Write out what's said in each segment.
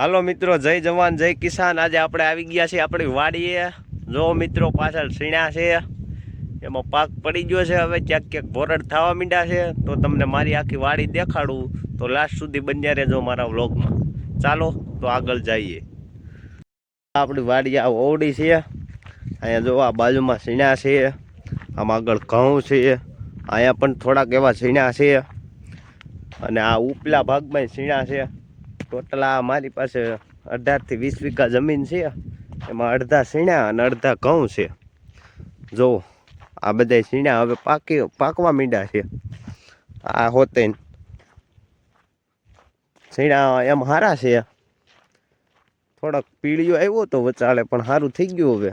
હાલો મિત્રો, જય જવાન, જય કિસાન. આજે આપણે આવી ગયા છીએ આપણી વાડીએ. જો મિત્રો પાછળ સીણા છે, એમાં પાક પડી ગયો છે. હવે ક્યાંક ક્યાંક ભોરડ થવા માંડ્યા છે. તો તમને મારી આખી વાડી દેખાડું. તો લાસ્ટ સુધી બન્યા રહેજો મારા વ્લોગમાં. ચાલો, તો આગળ જઈએ. આપણી વાડી આ ઓવડી છે. અહીંયા જો આ બાજુમાં સીણા છે. આમાં આગળ ઘઉં છે. અહીંયા પણ થોડાક એવા સીણા છે. અને આ ઉપલા ભાગમાં સીણા છે. ટોટલ આ મારી પાસે અઢારથી વીસ વીઘા જમીન છે. એમાં અડધા સીણા અને અડધા ઘઉં છે. જો, આ બધા સીણા હવે પાકી, પાકવા મીંડા છે. આ હોતે સીણા એમ સારા છે. થોડોક પીળીઓ આવ્યો તો વચાળે, પણ સારું થઈ ગયું હવે.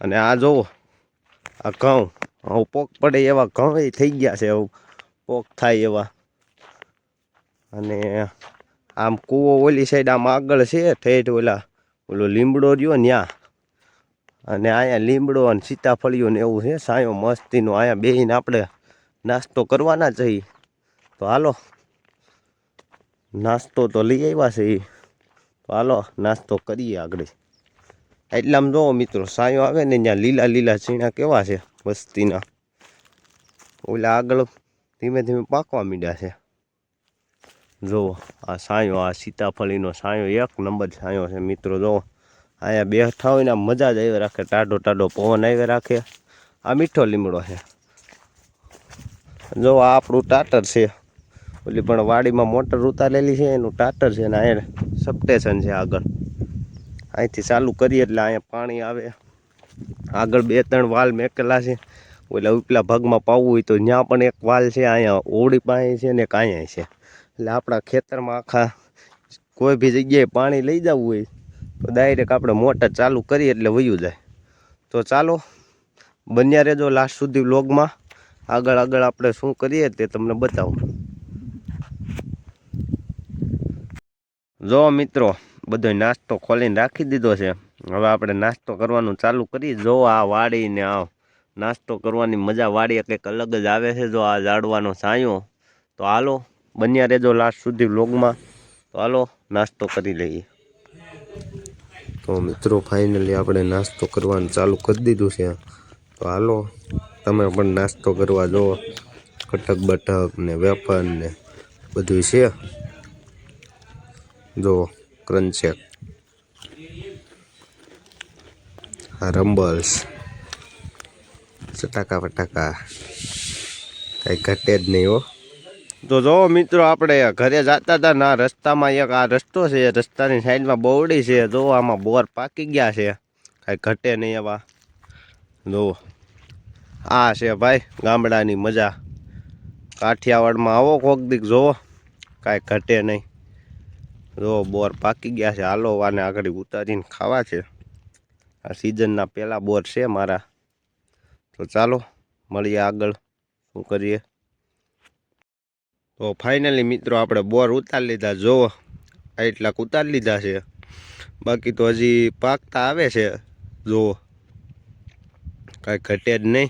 અને આ જોવો આ ઘઉં હવે પોક પડે એવા ઘઉં થઈ ગયા છે હવે પોક થાય એવા. અને આમ કૂવો ઓલી સાઈડ આમ આગળ છે, ઠેઠ ઓલા, ઓલો લીમડો રહ્યો ત્યાં. અને અહીંયા લીમડો અને સીતાફળીઓ ને એવું છે, સાયો મસ્તીનો અહીંયા બેહીને આપણે નાસ્તો કરવાના જ છીએ. તો હાલો, નાસ્તો તો લઈ આવ્યા છે. એ તો હાલો, નાસ્તો કરીએ આગળ. એટલામાં જોવો મિત્રો, સાયો આવે ને ત્યાં લીલા લીલા છીણા કેવા છે વસ્તીના ઓલા આગળ ધીમે ધીમે પાકવા મીડ્યા છે. જુઓ, આ સાયો, આ સીતાફળીનો સાયો, એક નંબર સાયો છે મિત્રો, જુઓ. અહીંયા બેઠા હોય ને મજા જ આવી રાખે, ટાઢો ટાઢો પવન આવી રાખે. આ મીઠો લીમડો છે. જો આ આપણું ટાટર છે. ઓલી પણ વાડીમાં મોટર ઉતારેલી છે, એનું ટાટર છે ને અહીંયા સબસ્ટેશન છે આગળ. અહીંથી ચાલુ કરીએ એટલે અહીંયા પાણી આવે. આગળ બે ત્રણ વાલ મેકેલા છે. ઓલા ઉપલા ભાગમાં પાવવું હોય તો ત્યાં પણ એક વાલ છે, અહીંયા ઓવડી પાસે છે ને એક છે. એટલે આપણા ખેતરમાં આખા કોઈ બી જગ્યાએ પાણી લઈ જવું હોય, તો ડાયરેક્ટ આપણે મોટર ચાલુ કરીએ એટલે વયું જાય. તો ચાલો, બન્યા રહેજો લાસ્ટ સુધી વ્લોગમાં આગળ આગળ આપણે શું કરીએ તે તમને બતાવું. જો મિત્રો બધો નાસ્તો ખોલીને રાખી દીધો છે. હવે આપણે નાસ્તો કરવાનું ચાલુ કરીએ. જો આ વાડીને આ નાસ્તો કરવાની મજા વાડી કંઈક અલગ જ આવે છે. જો આ ઝાડવાનો છાંયો, તો હાલો બન્યા રહેજો લાસ્ટ સુધી વ્લોગમાં તો હાલો, નાસ્તો કરી લઈએ. તો મિત્રો ફાઇનલી આપણે નાસ્તો કરવાનું ચાલુ કરી દીધું છે. તો હાલો, તમે પણ નાસ્તો કરવા જુઓ. કટક, બટક ને વેફર ને બધું છે. જો ક્રંચેક આ રંબલ્સ ચટાકા ફટાકા કાંઈ ઘટે જ નહીં હો. તો જો મિત્રો, આપણે ઘરે જતા હતા ના રસ્તામાં એક આ રસ્તો છે રસ્તાની સાઈડમાં બોવડી છે. જો આમાં બોર પાકી ગયા છે. કાંઈ ઘટે નહીં એવા. જો આ છે ભાઈ, ગામડાની મજા. કાઠિયાવાડમાં આવો કોક દીક જોવો કાંઈ ઘટે નહીં. જો બોર પાકી ગયા છે. હાલો, આને આગળ ઉતારીને ખાવા છે. આ સિઝનના પહેલાં બોર છે મારા. તો ચાલો, મળીએ આગળ. શું કરીએ? તો ફાઇનલી મિત્રો આપણે બોર ઉતારી લીધા. જો એટલાક ઉતારી લીધા છે. બાકી તો હજી પાકતા આવે છે. જુઓ કાંઈ ઘટે જ નહીં.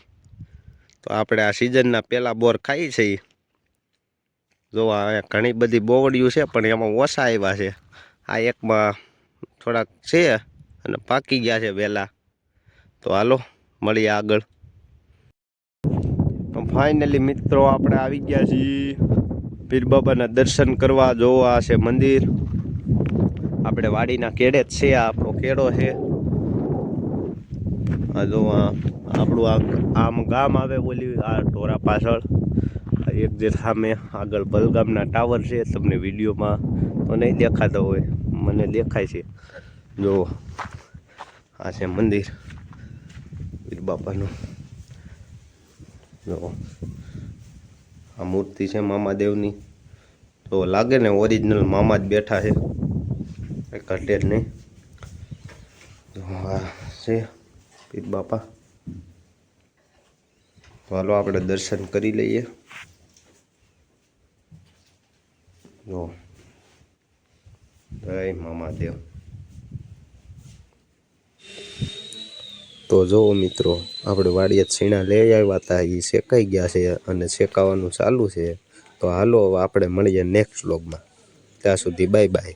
તો આપણે આ સિઝનના પહેલાં બોર ખાઈ છે જો અહીંયા ઘણી બધી બોવડિયું છે, પણ એમાં ઓછા આવ્યા છે. આ એકમાં થોડાક છે અને પાકી ગયા છે વહેલા તો હાલો, મળીએ આગળ. ફાઇનલી મિત્રો આપણે આવી ગયા છીએ. પીર બાબાના દર્શન કરવા જોવા છે મંદિર. આપણે વાડીના કેડે જ છે, આ આપણો કેડો છે. આ જો આપણું આમ ગામ આવે ઓલી, આ ઢોરા પાછળ. એક જે સામે આગળ બલગામના ટાવર છે, તમને વિડીયોમાં તો નહીં દેખાતો હોય, મને દેખાય છે. જો આ છે મંદિર, પીર બાપાનું જો આ મૂર્તિ છે મામાદેવની. તો લાગે ને ઓરિજિનલ મામા જ બેઠા છે. ઘટે જ નહીં. આ છે પીર બાપા. ચાલો આપણે દર્શન કરી લઈએ. જો. જય મામાદેવ. તો જુઓ મિત્રો, આપણે વાડીએ છીણા લઈ આવ્યા હતા એ શેકાઈ ગયા છે અને શેકાવાનું ચાલુ છે. તો હાલો આપણે મળીએ નેક્સ્ટ વ્લોગમાં ત્યાં સુધી બાય બાય